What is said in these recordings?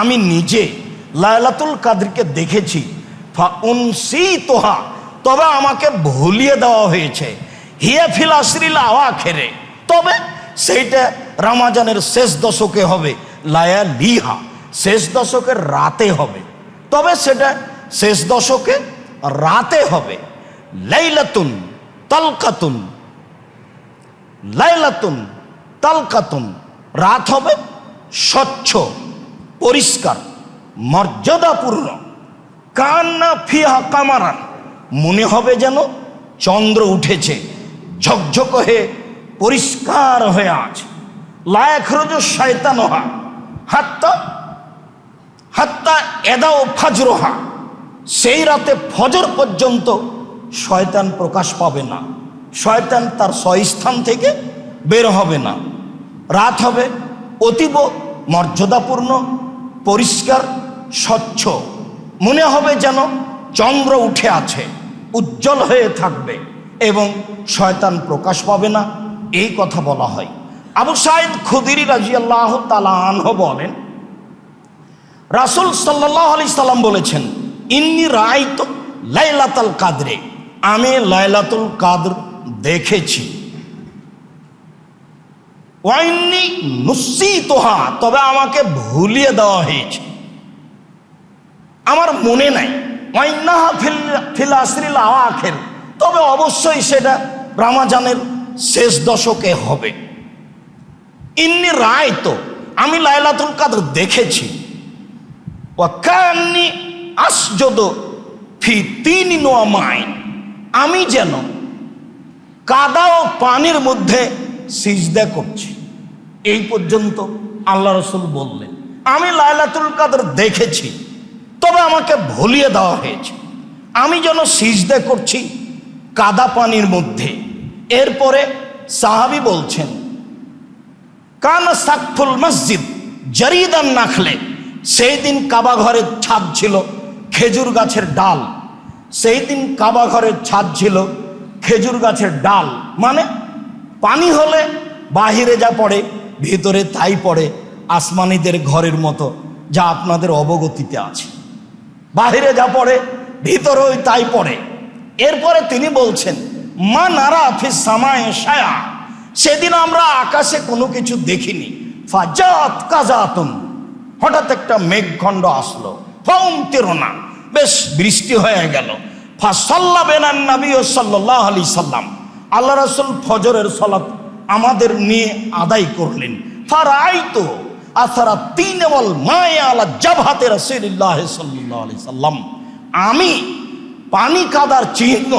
আমি নিজে লায়লাতুল কাদরকে দেখেছি। উনসি তোহা, তবে আমাকে ভুলিয়ে দেওয়া হয়েছে। হিয়া ফিল আশরিল আওয়া খেরে তবে সেইটা রামাজানের শেষ দশকে হবে, লায়া লিহা, শেষ দশকের রাতে হবে। তবে সেটা শেষ দশকে রাতে হবে। লাইলাতুন তালকাতুন লাইলাতুন তালকাতুন, রাত হবে স্বচ্ছ। পরিষ্কার, মর্যাদাপূর্ণ। কান্না ফিহা কামারান, মনে হবে যেন চন্দ্র উঠেছে, ঝকঝক হয়ে পরিষ্কার হয়ে আছে। লায়ক রোজ শয়তানহা হাত্তা হাত্তা এদাও ফাজরোহা সেই রাতে ফজর পর্যন্ত শয়তান প্রকাশ পাবে না। শয়তান তার স্বস্থান থেকে বের হবে না। রাত হবে অতীব মর্যাদাপূর্ণ পরিষ্কার, স্বচ্ছ। মনে হবে যেন চন্দ্র উঠে আছে, উজ্জ্বল হয়ে থাকবে এবং শয়তান প্রকাশ পাবে না, এই কথা বলা হয়। আবু সাইদ খুদিরি রাজিয়াল্লাহ তালাহ বলেন, রাসুল সাল্লাহ আলি সাল্লাম বলেছেন, ইন্নি রায় তো লাইলাতাল কাদরে। আমি লাইলাতুল কাদর দেখেছি। তোহা তবে আমাকে ভুলিয়ে দেওয়া হয়েছে। আমার মনে নাই। আখের তবে অবশ্যই সেটা রামাজানের শেষ দশকে হবে। ইন্নি রায় তো আমি লাইলাতুল কাদর দেখেছি। ওয়াকান্নি আসজদ ফি তিন নোয়ামাইন আমি যেন কাদা ও পানির মধ্যে সিজদা করছি। এই পর্যন্ত আল্লাহ রসুল বললেন, আমি লাইলাতুল কাদর দেখেছি, তবে আমাকে ভুলিয়ে দেওয়া হয়েছে। আমি যেন সিজদে করছি কাদা পানির মধ্যে। এরপরে সাহাবি বলছেন, কান সাকফুল মসজিদ জরিদান নাখলে। সেই দিন কাবা ঘরের ছাদ ছিল খেজুর গাছের ডাল। সেই দিন কাবা ঘরের ছাদ ছিল খেজুর গাছের ডাল। মানে পানি হলে বাহিরে যা পড়ে ভিতরে তাই পড়ে আসমানিদের ঘরের মতো যা আপনাদের অবগতিতে আছে। বাহিরে যা পড়ে ভিতরে ওই তাই পড়ে। এরপরে তিনি বলছেন, মা নারা আফিস সামায় সায়া সেদিন আমরা আকাশে কোনো কিছু দেখিনি। ফাজাত কাজাতুন। হঠাৎ একটা মেঘখণ্ড আসলো। ফম তেরোনা। বেশ বৃষ্টি হয়ে গেল। ফাসাল্লা বেনান নবী ও সাল্লাহ আলি সাল্লাম। আল্লাহ রসুল ফজরের সলাত আমাদের নিয়ে আদায় করলেন। ফারাই তো তিন আমি পানি কাদার চিহ্ন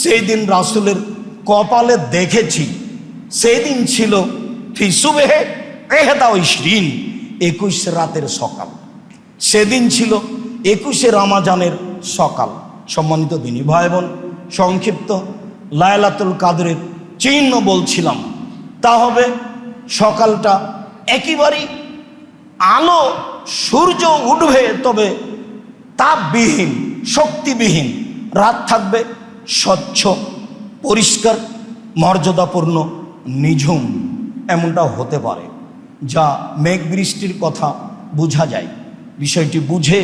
সেই দিন রাসুলের কপালে দেখেছি। সেই দিন ছিল ফিসুবেহে এহেদা ইশরিন, একুশ রাতের সকাল। সেদিন ছিল একুশে রামাজানের সকাল। সম্মানিত দিনী ভাই বোন সংক্ষিপ্ত লায়লাতুল কাদরের চিহ্ন বলছিলাম। তা হবে সকালটা একেবারেই আলো, সূর্য উঠবে তবে তাপবিহীন, শক্তিবিহীন। রাত থাকবে স্বচ্ছ, পরিষ্কার, মর্যাদাপূর্ণ, নিঝুম, এমনটা হতে পারে, যা মেঘ বৃষ্টির কথা বোঝা যায়। বিষয়টি বুঝে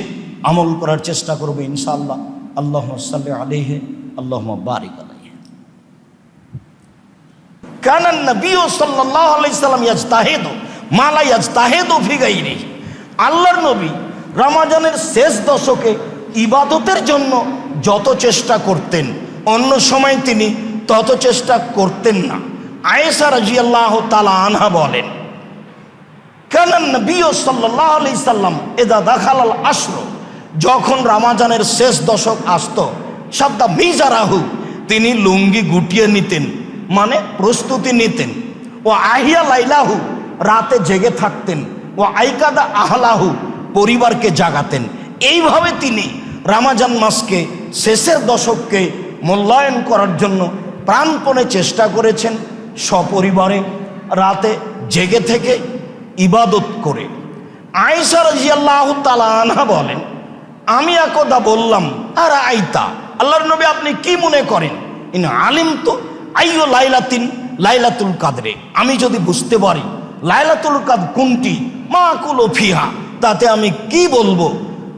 আমল করার চেষ্টা করবে ইনশাআল্লাহ। আল্লাহ সাল্লি আলাইহে আল্লাহ বারিক আলাইহে কান নবী সাল্লাল্লাহু আলাইহি সাল্লাম ইয়াজতাহিদু মা লা ইয়াজতাহিদু ফি গায়রিহি আল্লাহর নবী রমাজানের শেষ দশকে ইবাদতের জন্য যত চেষ্টা করতেন, অন্য সময় তিনি তত চেষ্টা করতেন না। আয়েশা রাজিয়াল্লাহ তালা আনহা বলেন, কেন নবী সাল্লাহ আলি সাল্লাম এদা দেখালাল আসলো যখন রামাজানের শেষ দশক আসত, সাদ্দা মিজারাহু, তিনি লুঙ্গি গুটিয়ে নিতেন মানে প্রস্তুতি নিতেন। ও আহিয়া লাইলাহু, রাতে জেগে থাকতেন। ও আইকাদা আহলাহু, পরিবারকে জাগাতেন। এইভাবে তিনি রামাজান মাসকে, শেষের দশককে মূল্যায়ন করার জন্য প্রাণপণে চেষ্টা করেছেন সপরিবারে, রাতে জেগে থেকে ইবাদত করে। আয়সা রাজিয়াল্লাহ তালা আনহা বলেন, আমি একদা বললাম আর আইতা আল্লাহর নবী আপনি কি মনে করেন? ইন আলিম তো আইও লাইলাতিন লাইলাতুল কাদরে। আমি যদি বুঝতে পারি লাইলাতুল কাদ কোনটি, মা কুলো ফিহা, তাতে আমি কি বলব?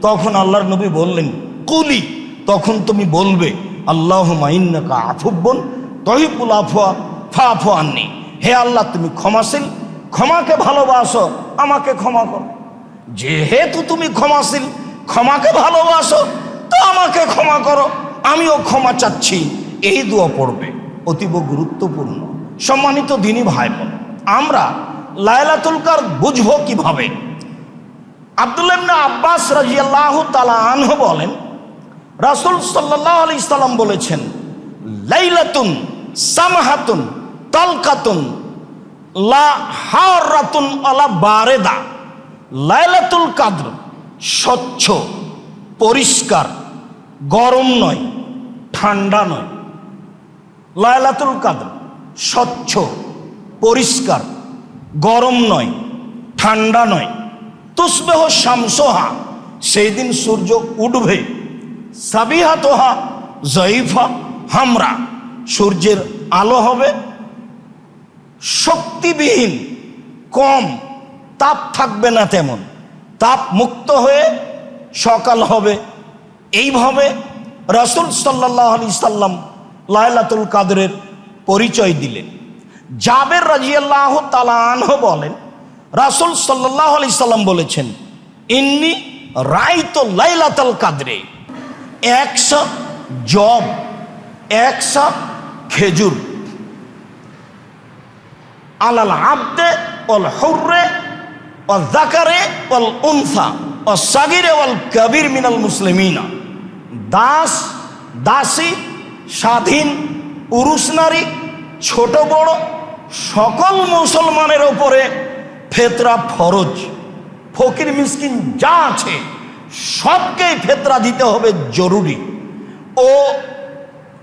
তখন আল্লাহর নবী বললেন, কুলি, তখন তুমি বলবে আল্লাহ মাইন্নাকা আফুব্বন তহিবুল আফুয়া ফা আননি। হে আল্লাহ, তুমি ক্ষমাশীল, ক্ষমাকে ভালোবাসো, আমাকে ক্ষমা করো। যেহেতু তুমি ক্ষমাশীল, ক্ষমাকে ভালোবাসো, তো আমাকে ক্ষমা করো। আমিও ক্ষমা চাচ্ছি, এই দোয়া পড়বে। অতীব গুরুত্বপূর্ণ। সম্মানিত দিনী ভাই বোন আমরা লায়লাতুল কার বুঝব কীভাবে? আব্দুল্লাহ আব্বাস রাজিয়াল্লাহু তালা আনহ বলেন, রাসূল সাল্লাল্লাহু আলাইহি সাল্লাম বলেছেন, লাইলাতুন সামাহাতুন তালকাতুন লা হারাতুন আলা বারেদা। লাইলাতুল কাদ্র স্বচ্ছ, পরিষ্কার, গরম নয়, ঠান্ডা নয়। লায়লাতুল কাদ্র, স্বচ্ছ, পরিষ্কার, গরম নয়, ঠান্ডা নয়। তুসবেহ শামসোহা, সেই দিন সূর্য উঠবে। সাবিহাতোহা, জয়ীফা, হামরা, সূর্যের আলো হবে। শক্তিবিহীন, কম, তাপ থাকবে না তেমন। তাপ মুক্ত হয়ে সকাল হবে। এইভাবে রাসুল সাল্লাহ আলি সাল্লাম লায়লাতুল কাদরের পরিচয় দিলেন। জাবের রাজিয়াল্লাহ তালাহ বলেন, রাসুল সাল্লাহ আলি সাল্লাম বলেছেন, ইন্নি রাইতো লাইলাতাল কাদরে, একশো জব, একশো খেজুর, আলাল আব্দে অল হুররে অল জাকারে অল উনফা ও সাগিরে অল কবির মিনাল মুসলিমিনা। দাস, দাসী স্বাধীন পুরুষ নারী, ছোট বড়, সকল মুসলমানের ওপরে ফেতরা ফরজ। ফকির, মিসকিন যা আছে, সবকেই ফেতরা দিতে হবে জরুরি। ও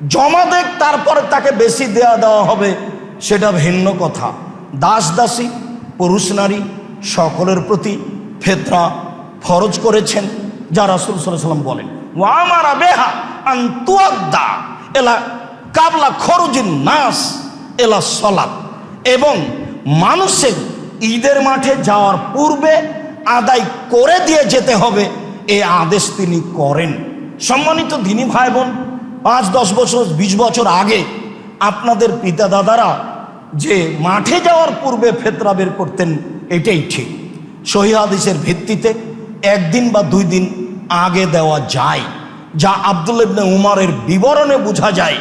জমা দেখ, তারপরে তাকে বেশি দেয়া দেওয়া হবে, সেটা ভিন্ন কথা। দাস, দাসী, পুরুষ, নারী, সকলের প্রতি ফেতরা ফরজ করেছেন, যা রাসুল সাল্লাম বলেন। ও আমার বেহা আন্তুয়াদ্দা এলা কাবলা খরুজিন নাস, এলা সলাপ এবং মানুষের ঈদের মাঠে যাওয়ার পূর্বে আদায় করে দিয়ে যেতে হবে, এ আদেশ তিনি করেন। সম্মানিত দিনী ভাই বোন পাঁচ দশ বছর, বিশ বছর আগে আপনাদের পিতা দাদারা যে মাঠে যাওয়ার পূর্বে ফেতরা বের করতেন, এটাই ঠিক। সহি ভিত্তিতে একদিন বা দুই দিন আগে দেওয়া যায়। যা আব্দুল উমারের বিবরণে বোঝা যায়,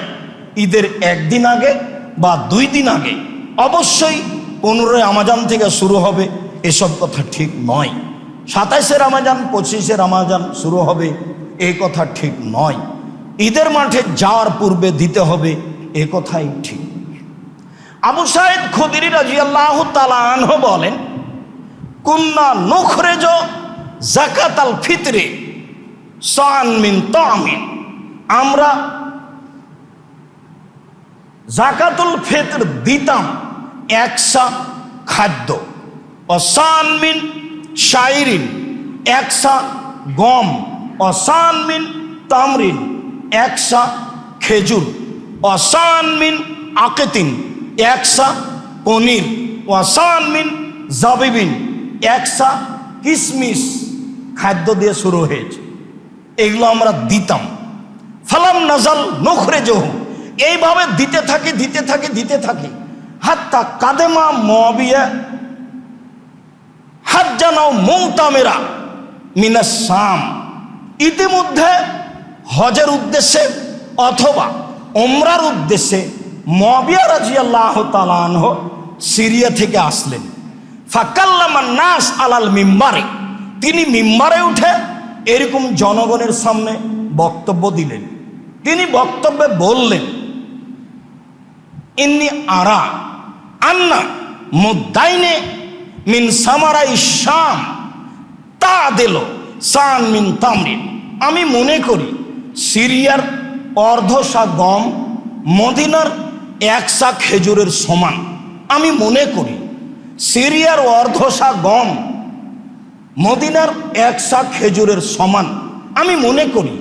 ঈদের একদিন আগে বা দুই দিন আগে। অবশ্যই পনেরোই আমাজান থেকে শুরু হবে, এসব কথা ঠিক নয়। সাতাইশে রামাজান, পঁচিশে রামাজান শুরু হবে এই কথা ঠিক নয়। ঈদের মাঠে যাওয়ার পূর্বে দিতে হবে, এ কথাই ঠিক। আবু সাহেদ খুদিরি রাজি আল্লাহ তালাহ বলেন, কুন্না নখরেজ জাকাত আল ফিতরে। সান মিন তামিন আমরা জাকাতুল ফেতর দিতাম একসা খাদ্য। অসান মিন শাইরিন, একসা গম। অসান মিন তামরিন, একসা খেজুর। অসান মিন আকেতিন, একসা পনির। ওয়াসান মিন জাবিবিন, একসা কিশমিশ খাদ্য দিয়ে শুরু হয়েছে। এগুলো আমরা দিতাম। ফালাম নাজাল নখরে জহু এইভাবে দিতে থাকি দিতে থাকি দিতে থাকি। হাত্তা কাদেমা মবিয়া হাত জানাও মৌতামেরা মিনা শাম ইতিমধ্যে হজের উদ্দেশ্যে অথবা ওমরার উদ্দেশ্যে মবিয়া রাজিয়াল্লাহ তালানহ সিরিয়া থেকে আসলেন। ফাকাল্লামান নাস আলাল মিম্বারে। তিনি মিম্বারে উঠে এরকম জনগণের সামনে বক্তব্য দিলেন। তিনি বক্তব্যে বললেন, ইন্নি আরা আন্না মুদাইনে মিন সামারা শাম তা দিল সান মিন তামরিন। আমি মনে করি, সিরিয়ার অর্ধশা গম মদিনার একশা খেজুরের সমান। আমি মনে করি, সিরিয়ার অর্ধশা গম মদিনার একশা খেজুরের সমান। আমি মনে করি,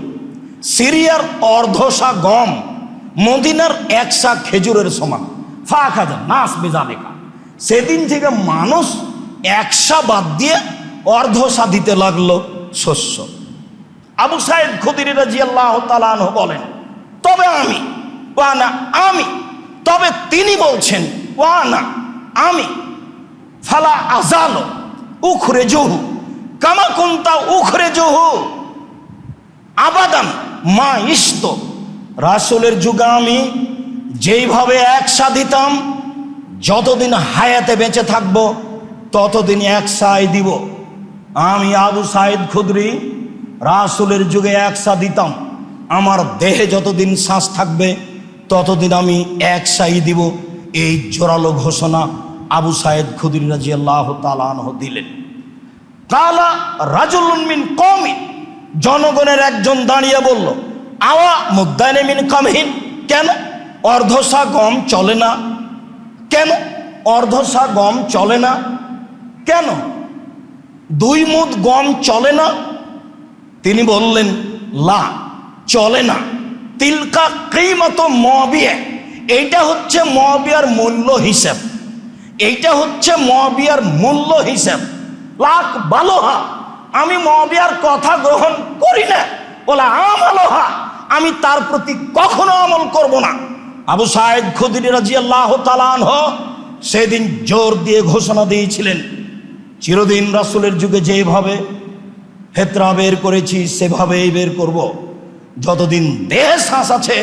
সিরিয়ার অর্ধশা গম মদিনার একশা খেজুরের সমান। ফাঁক হাজার নাস বেজা লেখা সেদিন থেকে মানুষ একশা বাদ দিয়ে অর্ধসা দিতে লাগল শস্য। আবু সাহেব খুদির রাজি আল্লাহ তালান বলেন, তবে আমি, ওয়ানা, আমি, তবে তিনি বলছেন, ওয়ানা, আমি, ফালা আজালো উখরে জহু কামা কুন্তা উখরে জহু আবাদান, মা ইস্ত রাসুলের যুগে আমি যেইভাবে একসা দিতাম যতদিন হায়াতে বেঁচে থাকব, ততদিন একসাই দিব। আমি আবু সাইদ খুদরি, রাসুলের যুগে একসা দিতাম আমার দেহে যতদিন শ্বাস থাকবে, ততদিন আমি একসাই দিব। এই জোরালো ঘোষণা আবু সাইদ খুদরি রাজি আল্লাহ তালাহ দিলেন। কালা রাজুলুন মিন কমিন জনগণের একজন দাঁড়িয়ে বলল, আওয়া মুদায়নে মিন কামহীন। কেন? অর্ধসা গম চলে না। কেন? অর্ধসা গম চলে না। কেন? দুই মুদ গম চলে না? তিনি বললেন, লা, চলে না। তিলকা কিমত মবিয়া। এইটা হচ্ছে মবিয়ার মূল্য হিসাব। এইটা হচ্ছে মবিয়ার মূল্য হিসাব। লাখ বালোহা। আমি মবিয়ার কথা গ্রহণ করি না। বলে আমালোহা আমি তার প্রতি কখনো আমল করব না। আবু সাহেদ খুদির রাজি আল্লাহ তালান সেদিন জোর দিয়ে ঘোষণা দিয়েছিলেন, চিরদিন রাসুলের যুগে যেভাবে হেতরা বের করেছি, সেভাবেই বের করব। যতদিন দেহে শ্বাস আছে,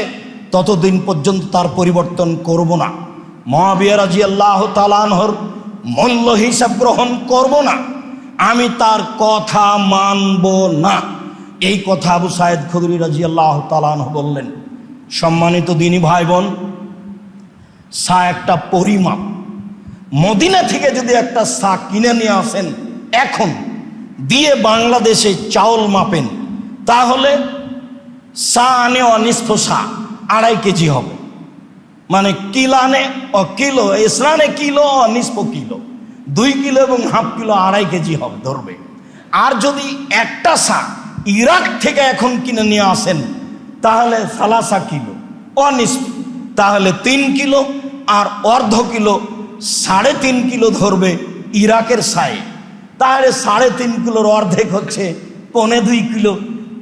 ততদিন পর্যন্ত তার পরিবর্তন করব না। মহাবিয়া রাজি আল্লাহ তালানহর মূল্য হিসাব গ্রহণ করব না। আমি তার কথা মানব না। এই কথা আবু সাহেদ খুদরি রাজি আল্লাহ তালানহ বললেন, সম্মানিত দিনী ভাই বোন সা একটা পরিমাপ। মদিনা থেকে যদি একটা সা কিনে নিয়ে আসেন, এখন দিয়ে বাংলাদেশে চাউল মাপেন, তাহলে সা আনে অনিষ্ঠ সা আড়াই কেজি হবে। মানে কিলানে ও কিলো ইসলানে কিলো অনিষ্প কিলো। দুই কিলো এবং হাফ কিলো আড়াই কেজি হবে, ধরবে। আর যদি একটা সা ইরাক থেকে এখন কিনে নিয়ে আসেন, তাহলে সালাসা কিলো অনিষ্প তাহলে তিন কিলো আর অর্ধ কিলো, সাড়ে তিন কিলো ধরবে ইরাকের সায়ে। তাহলে সাড়ে তিন কিলোর অর্ধেক হচ্ছে পনে দুই কিলো।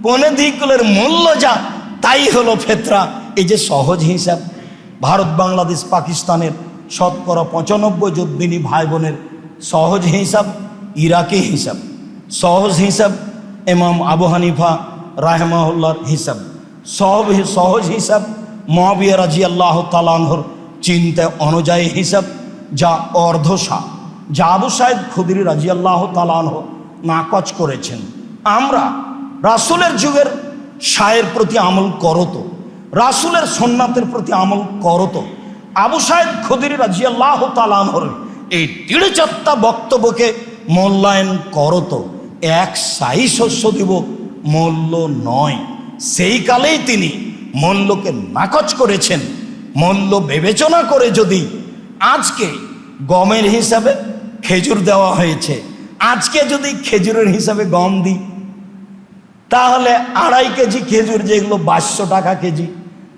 পনে দুই কিলোর মূল্য যা, তাই হলো ফেতরা। এই যে সহজ হিসাব, ভারত, বাংলাদেশ, পাকিস্তানের শতকরা পঁচানব্বই যোদ্দিনী ভাই বোনের সহজ হিসাব, ইরাকি হিসাব। সহজ হিসাব এমাম আবু হানিফা রাহমাউল্লার হিসাব। সহজ সহজ হিসাব মহাবিয়া রাজি আল্লাহ তালানহর চিন্তা অনুযায়ী হিসাব, যা অর্ধসা যা আবু সাহেব খুদির রাজি আল্লাহ তালানহ নাকচ করেছেন। আমরা রাসুলের যুগের সায়ের প্রতি আমল করতো, রাসুলের সন্ন্যাতের প্রতি আমল করতো। আবু সাহেব খুদির রাজি আল্লাহ তালানহর এই তিড়ে চারটা বক্তব্যকে মূল্যায়ন করতো এক সাই শস্য দিব, মূল্য নয়। সেই কালেই তিনি মূল্যকে নাকচ করেছেন, মূল্য বিবেচনা করে যদি আজকে গমের হিসাবে খেজুর দেওয়া হয়েছে, আজকে যদি খেজুরের হিসাবে গম দিই, তাহলে আড়াই কেজি খেজুর যেগুলো বাইশশো টাকা কেজি,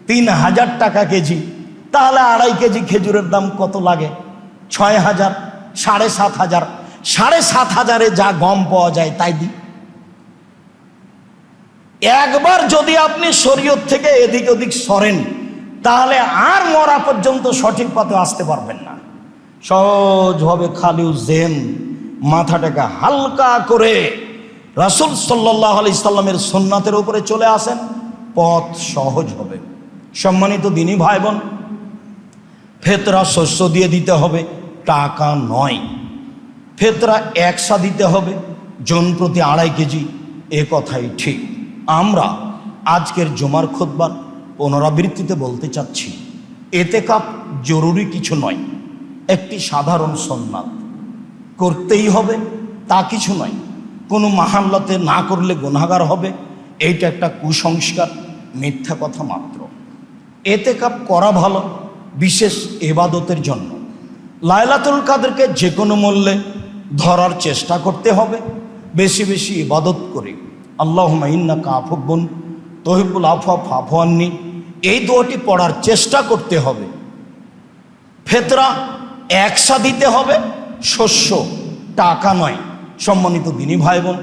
তিন হাজার টাকা কেজি, তাহলে আড়াই কেজি খেজুরের দাম কত লাগে? ছয় হাজার, সাড়ে সাত হাজার। সাড়ে সাত হাজারে যা গম পাওয়া যায় তাই দিই। একবার যদি আপনি শরীয়ত থেকে এদিক ওদিক সরেন, তাহলে আর মরা পর্যন্ত সঠিক পথে আসতে পারবেন না। সহজভাবে খালিউ জেন মাথাটাকে হালকা করে রাসুল সাল্লাহ আলি ইসলামের সোননাথের উপরে চলে আসেন, পথ সহজ হবে। সম্মানিত দিনী ভাই বোন, ফেতরা শস্য দিয়ে দিতে হবে। টাকা নয়। ফেতরা একসা দিতে হবে, জন প্রতি আড়াই কেজি। এ কথাই ঠিক। আমরা আজকের জমার খোদবার পুনরাবৃত্তিতে বলতে চাচ্ছি, এতে কাপ জরুরি কিছু নয়, একটি সাধারণ সন্ন্যাত করতেই হবে, তা কিছু নয়। কোনো মাহাল্লাতে না করলে গুণাগার হবে, এইটা একটা কুসংস্কার, মিথ্যা কথা মাত্র। এতে কাপ করা ভালো, বিশেষ এবাদতের জন্য। লায়লাতুল কাদেরকে যে কোনো মূল্যে ধরার চেষ্টা করতে হবে। বেশি বেশি ইবাদত করে। আল্লাহ ইন্না কাফুব্বন তহিবুল আফা ফাফান্নি এই দোয়াটি পড়ার চেষ্টা করতে হবে। ফেতরা একসা দিতে হবে, শস্য, টাকা নয়। সম্মানিত দিনী ভাই বোন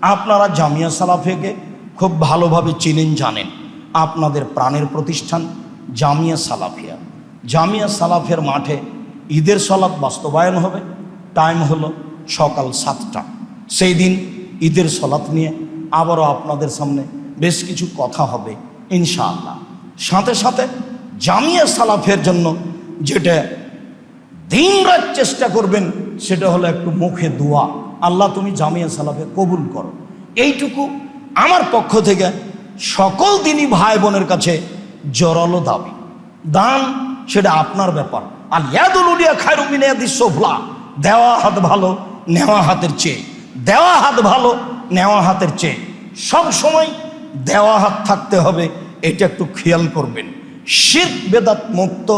আপনারা জামিয়া সালাফেকে খুব ভালোভাবে চিনেন, জানেন। আপনাদের প্রাণের প্রতিষ্ঠান জামিয়া সালাফিয়া। জামিয়া সালাফের মাঠে ঈদের সলাপ বাস্তবায়ন হবে। টাইম হলো সকাল সাতটা। সেই দিন ঈদের সলাৎ নিয়ে আবারও আপনাদের সামনে বেশ কিছু কথা হবে, ইনশাআল্লাহ। সাথে সাথে জামিয়া সালাফের জন্য যেটা দিন রাত চেষ্টা করবেন, সেটা হলো একটু মুখে দোয়া। আল্লাহ তুমি জামিয়া সালাফে কবুল করো। এইটুকু আমার পক্ষ থেকে সকল দিনই ভাই বোনের কাছে জোরালো দাবি। দান সেটা আপনার ব্যাপার। আর ইয়াদুল উলিয়া খায়রুমিনিয়াদি সোফলা দেওয়া হাত ভালো, নেওয়া হাতের চেয়ে। দেওয়া হাত ভালো, নেওয়া হাতের চেয়ে। সব সময় দেওয়া হাত থাকতে হবে, এটা একটু খেয়াল করবেন। শীত বেদাত মুক্ত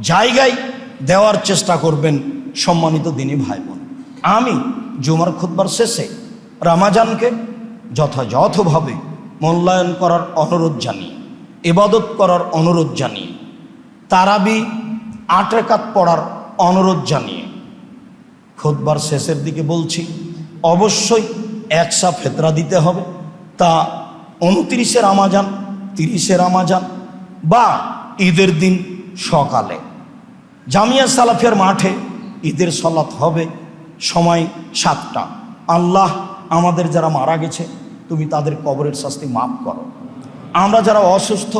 জায়গায় দেওয়ার চেষ্টা করবেন সম্মানিত দিনী ভাই বোন আমি জুমার খুদ্বার শেষে রামাজানকে যথাযথভাবে মূল্যায়ন করার অনুরোধ জানিয়ে ইবাদত করার অনুরোধ জানিয়ে তারাবি আট রেখাত পড়ার অনুরোধ জানিয়ে খোদবার শেষের দিকে বলছি, অবশ্যই একসা ফেতরা দিতে হবে। তা উনত্রিশের আমাজান তিরিশের আমাজান বা ঈদের দিন সকালে। জামিয়া সালাফের মাঠে ঈদের সলাৎ হবে সময় সাতটা। আল্লাহ আমাদের যারা মারা গেছে, তুমি তাদের কবরের শাস্তি মাফ করো। আমরা যারা অসুস্থ,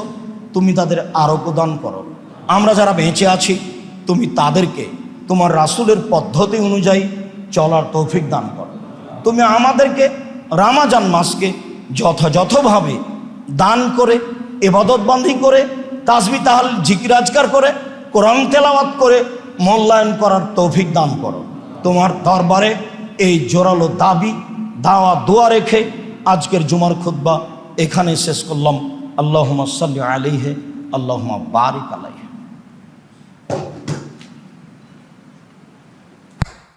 তুমি তাদের আরোগ্য দান করো। আমরা যারা বেঁচে আছি, তুমি তাদেরকে, তোমার রাসূলের পদ্ধতি অনুযায়ী চলার তৌফিক দান করো। তুমি আমাদেরকে রামাজান মাসকে যথাযথভাবে দান করে এবাদতবান্দি করে তাসবি তাহাল জিকিরাজকার করে, কোরআন তেলাওয়াত করে মূল্যায়ন করার তৌফিক দান করো। তোমার দরবারে এই জোরালো দাবি, দাওয়া, দোয়া রেখে আজকের জুমার খুদ্া এখানে শেষ করলাম। আল্লাহ সাল্লি আলিহে আল্লাহ বারিক আলাই